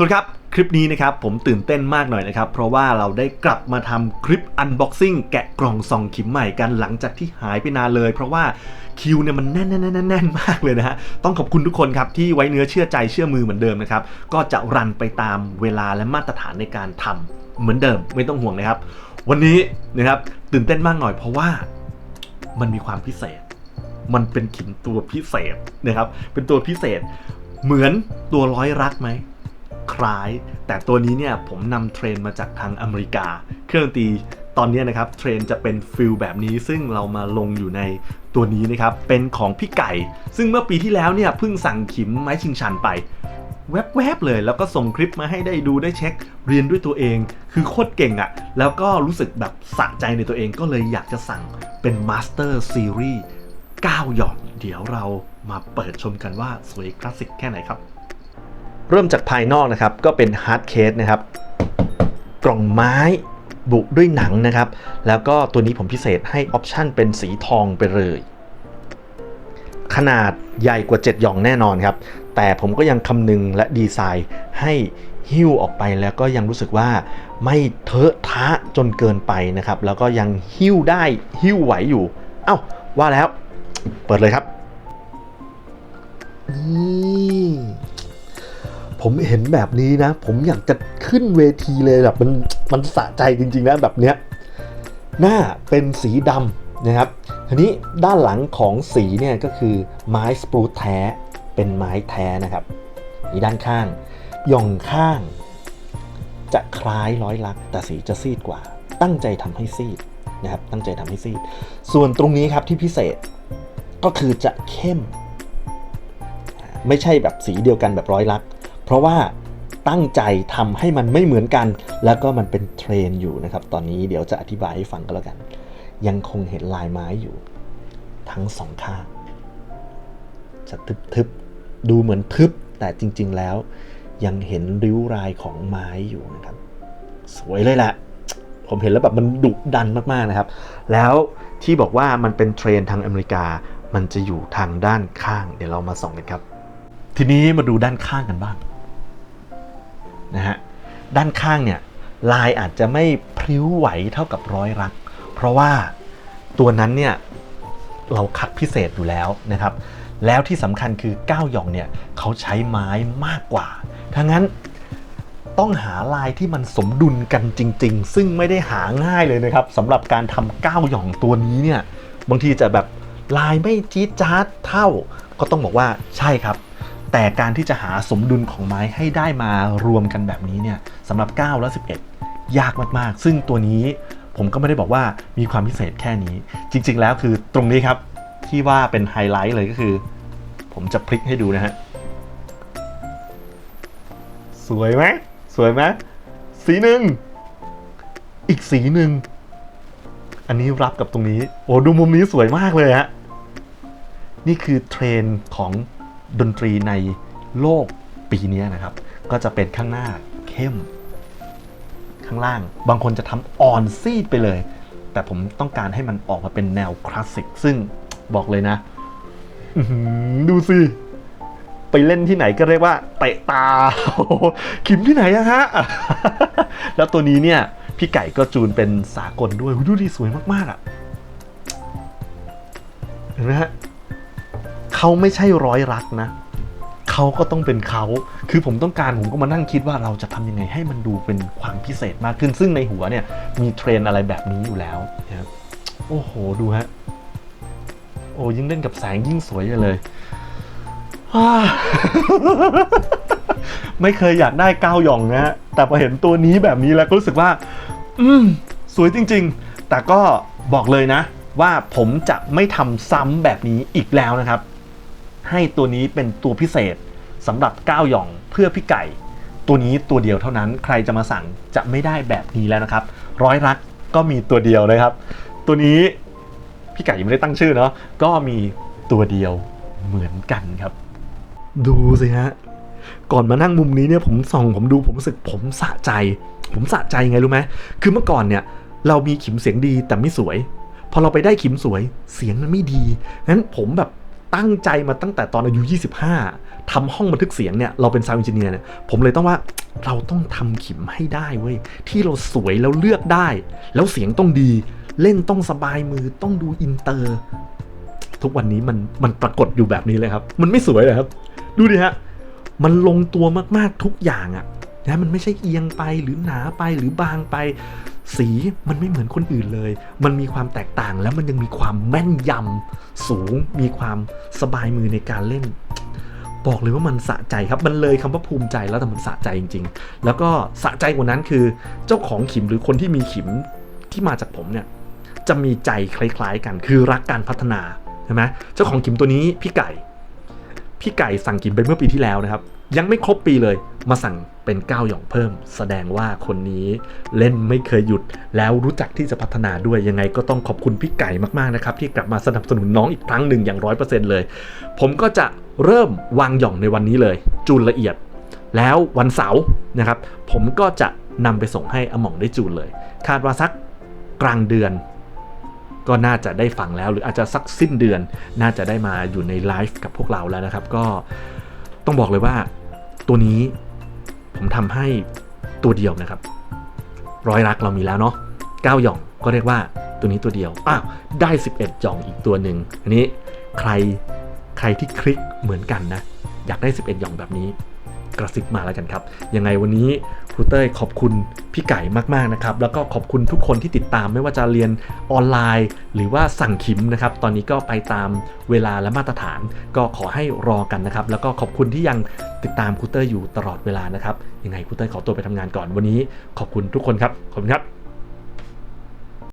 สวัสดีครับ คลิปนี้นะครับผมตื่นเต้นมากหน่อยนะครับ เพราะว่าเราได้กลับมาทำคลิปอันบ็อกซิ่งแกะกล่องซองขิมใหม่กันหลังจากที่หายไปนานเลย เพราะว่าคิวเนี่ยมันแน่นแน่นแน่นแน่นมากเลยนะฮะต้องขอบคุณทุกคนครับที่ไว้เนื้อเชื่อใจเชื่อมือเหมือนเดิมนะครับก็จะรันไปตามเวลาและมาตรฐานในการทำเหมือนเดิมไม่ต้องห่วงนะครับ วันนี้นะครับตื่นเต้นมากหน่อย เพราะว่ามันมีความพิเศษ มันเป็นขิมตัวพิเศษนะครับเป็นตัวพิเศษเหมือนตัวร้อยรักไหม คล้าย แต่ตัวนี้เนี่ยผมนำเทรนมาจากทางอเมริกา เครื่องดนตรีตอนนี้นะครับเทรนจะเป็นฟิลแบบนี้ซึ่งเรามาลงอยู่ในตัวนี้นะครับ เป็นของพี่ไก่ ซึ่งเมื่อปีที่แล้วเนี่ยเพิ่งสั่งขิมไม้ชิงชันไปแวบๆเลย แล้วก็ส่งคลิปมาให้ได้ดูได้เช็คเรียนด้วยตัวเอง คือโคตรเก่งอะ่ะ แล้วก็รู้สึกแบบสะใจในตัวเองก็เลยอยากจะสั่งเป็นมาสเตอร์ซีรีส์9หยอดเดี๋ยวเรามาเปิดชมกันว่าสวยคลาสสิกแค่ไหนครับ เริ่มจากภายนอกนะครับ ก็เป็นฮาร์ดเคสนะครับ กล่องไม้บุด้วยหนังนะครับ แล้วก็ตัวนี้ผมพิเศษให้ออปชั่นเป็นสีทองไปเลย ขนาดใหญ่กว่า 7 หย่องแน่นอนครับ แต่ผมก็ยังคำนึงและดีไซน์ให้หิ้วออกไปแล้วก็ยังรู้สึกว่าไม่เทอะทะจนเกินไปนะครับ แล้วก็ยังหิ้วได้หิ้วไหวอยู่ เอ้าว่าแล้ว เปิดเลยครับนี่ ผมเห็นแบบนี้นะ ผมอยากจะขึ้นเวทีเลยแบบมันมันสะใจจริง ๆ นะแบบเนี้ยหน้าเป็นสีดำนะครับทีนี้ด้านหลังของสีเนี่ยก็คือไม้สปรูตแท้เป็นไม้แท้นะครับนี่ด้านข้างย่องข้าง จะคล้ายร้อยลัก แต่สีจะซีดกว่า ตั้งใจทำให้ซีดนะครับตั้งใจทำให้ซีด ส่วนตรงนี้ครับที่พิเศษก็คือจะเข้ม ไม่ใช่แบบสีเดียวกันแบบร้อยลักษ เพราะว่าตั้งใจทำให้มันไม่เหมือนกัน แล้วก็มันเป็นเทรนอยู่นะครับ ตอนนี้เดี๋ยวจะอธิบายให้ฟังก็แล้วกัน ยังคงเห็นลายไม้อยู่ ทั้งสองข้าง จะทึบๆ ดูเหมือนทึบ แต่จริง ๆ แล้ว ยังเห็นริ้วรายของไม้อยู่นะครับ สวยเลยแหละผมเห็นแล้วแบบมันดุดันมากๆนะครับ แล้วที่บอกว่ามันเป็นเทรนทางอเมริกา มันจะอยู่ทางด้านข้าง เดี๋ยวเรามาส่องกันครับ ทีนี้มาดูด้านข้างกันบ้าง นะฮะด้านข้างเนี่ยลายอาจจะไม่พริ้วไหวเท่ากับร้อยรัก เพราะว่าตัวนั้นเนี่ยเราคัดพิเศษอยู่แล้วนะครับ แล้วที่สำคัญคือ9หยองเนี่ยเขาใช้ไม้มากกว่าถ้างั้นต้องหาลายที่มันสมดุลกันจริง ๆ ซึ่งไม่ได้หาง่ายเลยนะครับสำหรับการทำ9หย่องตัวนี้เนี่ยบางทีจะแบบลายไม่จี๊ดจ๊าดเท่า ก็ต้องบอกว่าใช่ครับ แต่การที่จะหาสมดุลของไม้ให้ได้มารวมกันแบบนี้เนี่ยสำหรับ 9 และ 11 ยากมากๆ ซึ่งตัวนี้ผมก็ไม่ได้บอกว่ามีความพิเศษแค่นี้ จริง ๆ แล้วคือตรงนี้ครับ ที่ว่าเป็นไฮไลท์เลยก็คือ ผมจะพลิกให้ดูนะฮะ สวยไหมสวยไหมสีหนึ่ง อีกสีหนึ่ง อันนี้รับกับตรงนี้ โอ้ดูมุมนี้สวยมากเลยฮะ นี่คือเทรนของ ดนตรีในโลกปีนี้นะครับ ก็จะเป็นข้างหน้าเข้ม ข้างล่าง บางคนจะทำอ่อนซีดไปเลย แต่ผมต้องการให้มันออกมาเป็นแนวคลาสสิก ซึ่งบอกเลยนะดูสิ ไปเล่นที่ไหนก็เรียกว่าเตะตา ขิมที่ไหนอะฮะ แล้วตัวนี้เนี่ย พี่ไก่ก็จูนเป็นสากลด้วยอุ๊ยดูดิสวยมาก ๆอะเห็นไหมฮะ เขาไม่ใช่ร้อยรักนะเขาก็ต้องเป็นเขา คือผมต้องการผมก็มานั่งคิดว่าเราจะทำยังไงให้มันดูเป็นความพิเศษมากขึ้น ซึ่งในหัวเนี่ยมีเทรนอะไรแบบนี้อยู่แล้วนะครับโอ้โห ดูฮะ โอ้ยิ่งเล่นกับแสงยิ่งสวยเลย ไม่เคยอยากได้ก้าวหย่องนะฮะ แต่พอเห็นตัวนี้แบบนี้แล้วก็รู้สึกว่า อืม สวยจริง ๆ แต่ก็บอกเลยนะ ว่าผมจะไม่ทำซ้ำแบบนี้อีกแล้วนะครับ ให้ตัวนี้เป็นตัวพิเศษสำหรับก้าวหย่องเพื่อพี่ไก่ ตัวนี้ตัวเดียวเท่านั้นใครจะมาสั่งจะไม่ได้แบบนี้แล้วนะครับ ร้อยรักก็มีตัวเดียวนะครับ ตัวนี้พี่ไก่ยังไม่ได้ตั้งชื่อเนาะก็มีตัวเดียวเหมือนกันครับ ดูสิฮะก่อนมานั่งมุมนี้เนี่ยผมส่องผมดูผมรู้สึกผมสะใจ ผมสะใจไงรู้ไหมคือเมื่อก่อนเนี่ย เรามีขิมเสียงดีแต่ไม่สวย พอเราไปได้ขิมสวยเสียงมันไม่ดีงั้นผมแบบ ตั้งใจมาตั้งแต่ตอนอายุ 25ทำห้องบันทึกเสียงเนี่ย เราเป็นซาวด์เอนจิเนียร์เนี่ย ผมเลยต้องว่าเราต้องทำขิมให้ได้เว้ย ที่เราสวยแล้วเลือกได้ แล้วเสียงต้องดี เล่นต้องสบายมือต้องดูอินเตอร์ ทุกวันนี้มันมันปรากฏอยู่แบบนี้เลยครับ มันไม่สวยเลยครับ ดูดิฮะ มันลงตัวมากๆทุกอย่างอะนะมันไม่ใช่เอียงไปหรือหนาไปหรือบางไป สีมันไม่เหมือนคนอื่นเลย มันมีความแตกต่างแล้วมันยังมีความแม่นยำสูง มีความสบายมือในการเล่น บอกเลยว่ามันสะใจครับ มันเลยคำว่าภูมิใจแล้วแต่มันสะใจจริง ๆ แล้วก็สะใจกว่านั้นคือเจ้าของขิมหรือคนที่มีขิมที่มาจากผมเนี่ยจะมีใจคล้าย ๆ กัน คือรักการพัฒนาใช่ไหมเจ้าของขิมตัวนี้พี่ไก่ พี่ไก่สั่งกิมไปเมื่อปีที่แล้วนะครับ ยังไม่ครบปีเลย มาสั่งเป็น9หย่องเพิ่ม แสดงว่าคนนี้เล่นไม่เคยหยุด แล้วรู้จักที่จะพัฒนาด้วยยังไงก็ต้องขอบคุณพี่ไก่มากๆนะครับ ที่กลับมาสนับสนุนน้องอีกครั้งหนึ่งอย่างร้อยเปอร์เซ็นต์เลย ผมก็จะเริ่มวางหย่องในวันนี้เลย จูนละเอียด แล้ววันเสาร์นะครับ ผมก็จะนำไปส่งให้อม่องได้จูนเลย คาดว่าสักกลางเดือนก็น่าจะได้ฟังแล้วหรืออาจจะสักสิ้นเดือน น่าจะได้มาอยู่ในไลฟ์กับพวกเราแล้วนะครับ ก็ต้องบอกเลยว่าตัวนี้ ผมทำให้ตัวเดียวนะครับ ร้อยรักเรามีแล้วเนาะ9หย่องก็เรียกว่าตัวนี้ตัวเดียวอ้าวได้ 11หย่องอีกตัวหนึ่งอันนี้ใครใครที่คลิกเหมือนกันนะ อยากได้ 11หย่องแบบนี้ กระซิบมาแล้วกันครับ ยังไงวันนี้ครูเต้ยขอบคุณพี่ไก่มากๆนะครับ แล้วก็ขอบคุณทุกคนที่ติดตามไม่ว่าจะเรียนออนไลน์ หรือว่าสั่งขิมนะครับ ตอนนี้ก็ไปตามเวลาและมาตรฐาน ก็ขอให้รอกันนะครับ แล้วก็ขอบคุณที่ยังติดตามครูเต้ยอยู่ตลอดเวลานะครับ ยังไงครูเต้ยขอตัวไปทำงานก่อนวันนี้ ขอบคุณทุกคนครับ ขอบคุณครับ